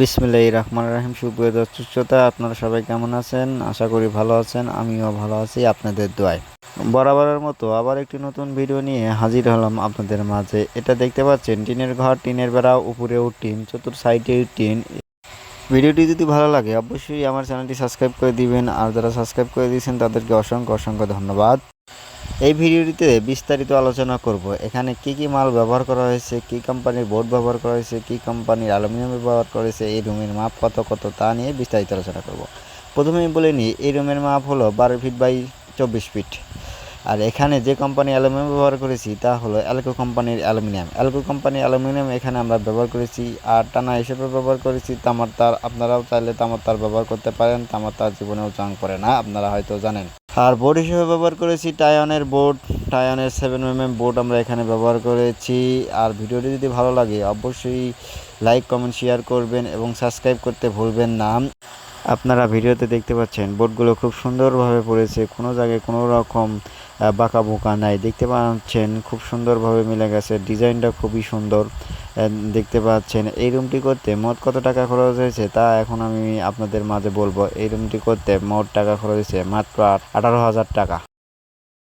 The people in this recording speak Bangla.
বিসমিল্লাহ রহমান রাহিম, সুপ্রিয় দর্শক শ্রোতা, আপনারা সবাই কেমন আছেন? আশা করি ভালো আছেন, আমিও ভালো আছি, আপনাদের দোয়ায়। বরাবরের মতো আবার একটি নতুন ভিডিও নিয়ে হাজির হলাম আপনাদের মাঝে। এটা দেখতে পাচ্ছেন, টিনের ঘর, টিনের বেড়া উপরেও টিন, চতুর সাইডে টিন। ভিডিওটি যদি ভালো লাগে, অবশ্যই আমার চ্যানেলটি সাবস্ক্রাইব করে দিবেন, আর যারা সাবস্ক্রাইব করে দিয়েছেন, তাদেরকে অসংখ্য অসংখ্য ধন্যবাদ। এই ভিডিওটিতে বিস্তারিত আলোচনা করব। এখানে কি কি মাল ব্যবহার করা হয়েছে, কি কোম্পানির বোর্ড ব্যবহার করা হয়েছে, কি কোম্পানির অ্যালুমিনিয়াম ব্যবহার করা হয়েছে, এই রুমের মাপ কত কত তা নিয়ে বিস্তারিত আলোচনা করব। প্রথমেই বলে নিই, এই রুমের মাপ হলো বারো ফিট বাই চব্বিশ ফিট। আর এখানে যে কোম্পানি অ্যালুমিনিয়াম ব্যবহার করেছি তা হলো অ্যালকো কোম্পানির অ্যালুমিনিয়াম। অ্যালকো কোম্পানির অ্যালুমিনিয়াম এখানে আমরা ব্যবহার করেছি আর টানা হিসেবে ব্যবহার করেছি। তামার তার, আপনারাও চাইলে তামার তার ব্যবহার করতে পারেন, তামার তার জীবনেও চাং করে না, আপনারা হয়তো জানেন। আর বোর্ড হিসেবে ব্যবহার করেছি টায়নের বোর্ড টায়নের সেভেন এম বোর্ড আমরা এখানে ব্যবহার করেছি। আর ভিডিওটি যদি ভালো লাগে, অবশ্যই লাইক কমেন্ট শেয়ার করবেন এবং সাবস্ক্রাইব করতে ভুলবেন না। আপনারা ভিডিওতে দেখতে পাচ্ছেন বোর্ডগুলো খুব সুন্দরভাবে পড়েছে, কোনো জায়গায় কোনো রকম বাঁকা বোকা নাই। দেখতে পাচ্ছেন খুব সুন্দরভাবে মিলে গেছে, ডিজাইনটা খুবই সুন্দর। দেখতে পাচ্ছেন, এই রুমটি করতে মোট কত টাকা খরচ হয়েছে তা এখন আমি আপনাদের মাঝে বলব। এই রুমটি করতে মোট টাকা খরচ হয়েছে মাত্র আঠারো হাজার টাকা।